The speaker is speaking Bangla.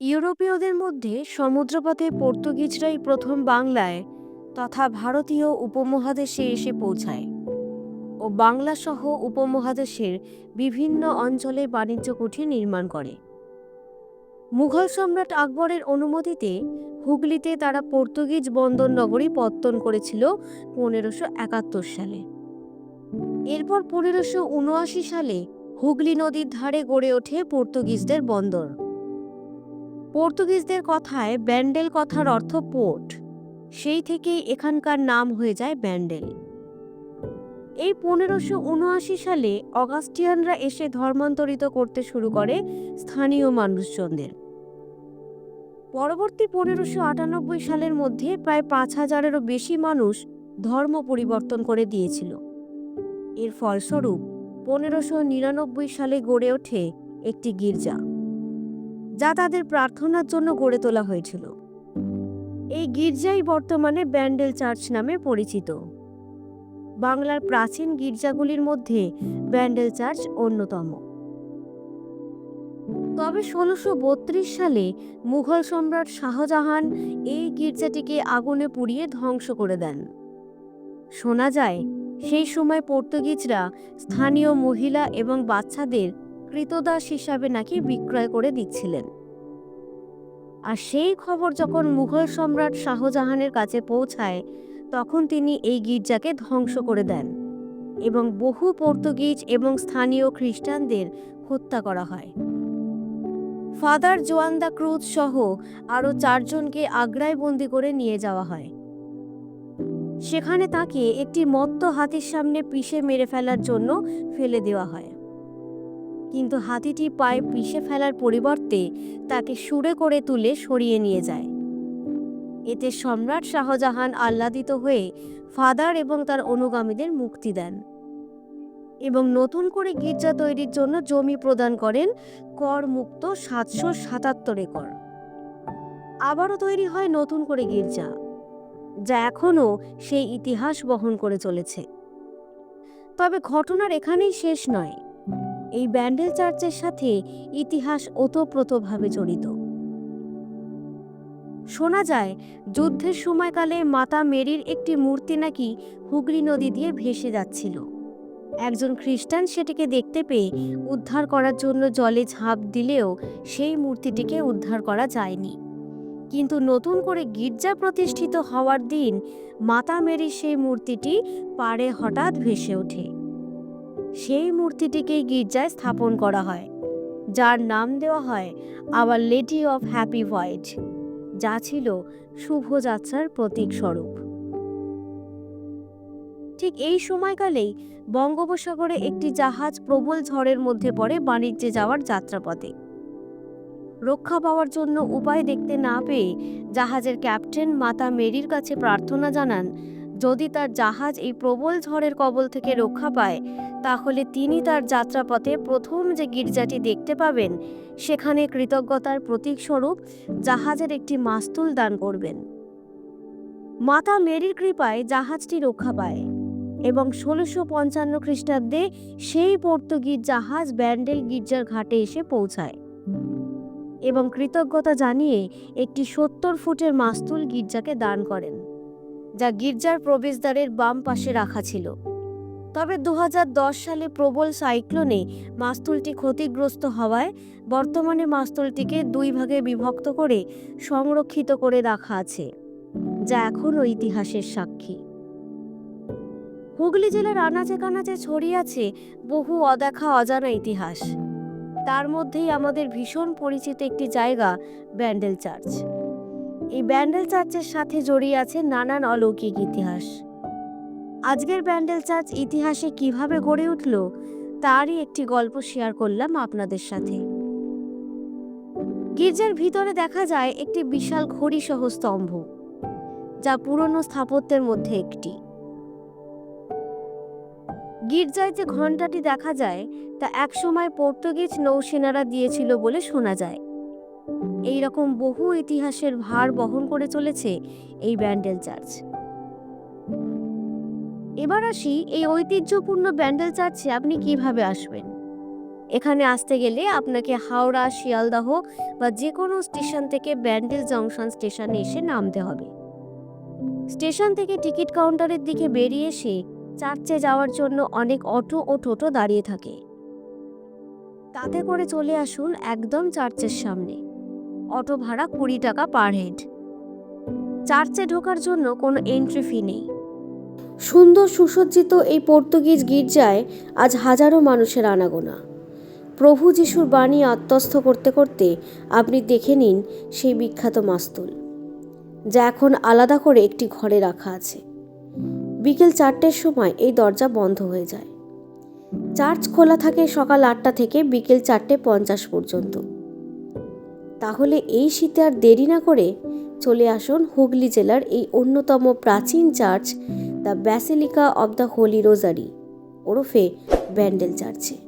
ইউরোপীয়দের মধ্যে সমুদ্রপথে পর্তুগিজরাই প্রথম বাংলায় তথা ভারতীয় উপমহাদেশে এসে পৌঁছায় ও বাংলাসহ উপমহাদেশের বিভিন্ন অঞ্চলে বাণিজ্য কুঠি নির্মাণ করে। মুঘল সম্রাট আকবরের অনুমতিতে হুগলিতে তারা পর্তুগিজ বন্দর নগরী পত্তন করেছিল পনেরোশো একাত্তর সালে। এরপর পনেরোশো উনআশি সালে হুগলি নদীর ধারে গড়ে ওঠে পর্তুগিজদের বন্দর। পর্তুগিজদের কথায় ব্যান্ডেল কথার অর্থ পোর্ট। সেই থেকেই এখানকার নাম হয়ে যায় ব্যান্ডেল। এই পনেরোশো উনআশি সালে অগাস্টিয়ানরা এসে ধর্মান্তরিত করতে শুরু করে স্থানীয় মানুষজনদের। পরবর্তী পনেরোশো আটানব্বই সালের মধ্যে প্রায় পাঁচ হাজারেরও বেশি মানুষ ধর্ম পরিবর্তন করে দিয়েছিল। এর ফলস্বরূপ পনেরোশো নিরানব্বই সালে গড়ে ওঠে একটি গির্জা। যা তাদের প্রার্থনার জন্য গড়ে তোলা হয়েছিল। এই গির্জাই বর্তমানে ব্যান্ডেল চার্চ নামে পরিচিত। বাংলার প্রাচীন গির্জাগুলির মধ্যে ব্যান্ডেল চার্চ অন্যতম। তবে ষোলোশো সালে মুঘল সম্রাট শাহজাহান এই গির্জাটিকে আগুনে পুড়িয়ে ধ্বংস করে দেন। শোনা যায়, সেই সময় পর্তুগিজরা স্থানীয় মহিলা এবং বাচ্চাদের কৃতদাস হিসাবে নাকি বিক্রয় করে দিচ্ছিলেন। আর সেই খবর যখন মুঘল সম্রাট শাহজাহানের কাছে পৌঁছায়, তখন তিনি এই গির্জাকে ধ্বংস করে দেন এবং বহু পর্তুগিজ এবং স্থানীয় খ্রিস্টানদের হত্যা করা হয়। ফাদার জোয়ান্দা ক্রুজ সহ আরও চারজনকে আগ্রায় বন্দি করে নিয়ে যাওয়া হয়। সেখানে তাকে একটি মত্ত হাতির সামনে পিষে মেরে ফেলার জন্য ফেলে দেওয়া হয়। কিন্তু হাতিটি পায়ে পিষে ফেলার পরিবর্তে তাকে সুরে করে তুলে সরিয়ে নিয়ে যায়। এতে সম্রাট শাহজাহান আহ্লাদিত হয়ে ফাদার এবং তার অনুগামীদের মুক্তি দেন এবং নতুন করে গির্জা তৈরির জন্য জমি প্রদান করেন কর মুক্ত সাতশো সাতাত্তর একর। আবারও তৈরি হয় নতুন করে গির্জা, যা এখনও সেই ইতিহাস বহন করে চলেছে। তবে ঘটনার এখানেই শেষ নয়। এই ব্যান্ডেল চার্চের সাথে ইতিহাস ওতপ্রোতভাবে জড়িত। শোনা যায়, যুদ্ধের সময়কালে মাতা মেরির একটি মূর্তি নাকি হুগলি নদী দিয়ে ভেসে যাচ্ছিল। একজন খ্রিস্টান সেটিকে দেখতে পেয়ে উদ্ধার করার জন্য জলে ঝাঁপ দিলেও সেই মূর্তিটিকে উদ্ধার করা যায়নি। কিন্তু নতুন করে গির্জা প্রতিষ্ঠিত হওয়ার দিন মাতা মেরির সেই মূর্তিটি পাড়ে হঠাৎ ভেসে ওঠে। সেই মূর্তিটিকেই গির্জায় স্থাপন করা হয়, যার নাম দেওয়া হয় our lady of happy voyage যা ছিল শুভযাত্রার প্রতীক স্বরূপ। ঠিক এই সময়কালেই বঙ্গোপসাগরে একটি জাহাজ প্রবল ঝড়ের মধ্যে পড়ে বাণিজ্যে যাওয়ার যাত্রাপথে। রক্ষা পাওয়ার জন্য উপায় দেখতে না পেয়ে জাহাজের ক্যাপ্টেন মাতা মেরির কাছে প্রার্থনা জানান যদি তার জাহাজ এই প্রবল ঝড়ের কবল থেকে রক্ষা পায়, তাহলে তিনি তার যাত্রাপথে প্রথম যে গির্জাটি দেখতে পাবেন, সেখানে কৃতজ্ঞতার প্রতীকস্বরূপ জাহাজের একটি মাস্তুল দান করবেন। মাতা মেরির কৃপায় জাহাজটি রক্ষা পায় এবং ষোলোশো পঞ্চান্ন খ্রিস্টাব্দে সেই পর্তুগিজ জাহাজ ব্যান্ডেল গির্জার ঘাটে এসে পৌঁছায় এবং কৃতজ্ঞতা জানিয়ে একটি সত্তর ফুটের মাস্তুল গির্জাকে দান করেন। যা গির্জার প্রবেশদ্বারের বাম পাশে রাখা ছিল। তবে দু হাজার দশ সালে প্রবল সাইক্লোনে মাস্তুলটি ক্ষতিগ্রস্ত হওয়ায় বর্তমানে মাস্তুলটিকে দুই ভাগে বিভক্ত করে সংরক্ষিত করে রাখা আছে, যা এখনও ইতিহাসের সাক্ষী। হুগলি জেলার আনাচে কানাচে ছড়িয়ে আছে বহু অদেখা অজানা ইতিহাস। তার মধ্যেই আমাদের ভীষণ পরিচিত একটি জায়গা ব্যান্ডেল চার্চ। এই ব্যান্ডেল চার্চের সাথে জড়িয়ে আছে নানান অলৌকিক ইতিহাস। আজকের ব্যান্ডেল চার্চ ইতিহাসে কীভাবে গড়ে উঠল, তারই একটি গল্প শেয়ার করলাম আপনাদের সাথে। গির্জার ভিতরে দেখা যায় একটি বিশাল ঘড়ি সহ স্তম্ভ, যা পুরনো স্থাপত্যের মধ্যে একটি। গির্জায় যে ঘণ্টাটি দেখা যায়, তা একসময় পর্তুগিজ নৌসেনারা দিয়েছিল বলে শোনা যায়। এই রকম বহু ইতিহাসের ভার বহন করে চলেছে এই ব্যান্ডেল চার্চ। এবার আসি এই ঐতিহ্যপূর্ণ ব্যান্ডেল চার্চে আপনি কীভাবে আসবেন? এখানে আসতে গেলে আপনাকে হাওড়া, শিয়ালদাহ বা যে কোনো স্টেশন থেকে ব্যান্ডেল জংশন স্টেশনে এসে নামতে হবে। স্টেশন থেকে টিকিট কাউন্টারের দিকে বেরিয়ে এসে চার্চে যাওয়ার জন্য অনেক অটো ও টোটো দাঁড়িয়ে থাকে। তাতে করে চলে আসুন একদম চার্চের সামনে। অটো ভাড়া কুড়ি টাকা পার হেড। চার্চে ঢোকার জন্য কোনো এন্ট্রি ফি নেই। সুন্দর সুসজ্জিত এই পর্তুগিজ গির্জায় আজ হাজারো মানুষের আনাগোনা। প্রভু যিশুর বাণী আত্মস্থ করতে করতে আপনি দেখে নিন সেই বিখ্যাত মাস্তুল, যা এখন আলাদা করে একটি ঘরে রাখা আছে। বিকেল চারটের সময় এই দরজা বন্ধ হয়ে যায়। চার্চ খোলা থাকে সকাল আটটা থেকে বিকেল চারটে পঞ্চাশ পর্যন্ত। তাহলে এই শীতে আর দেরি না করে চলে আসুন হুগলি জেলার এই অন্যতম প্রাচীন church, the basilica of the holy rosary ওরফে ব্যান্ডেল চার্চে।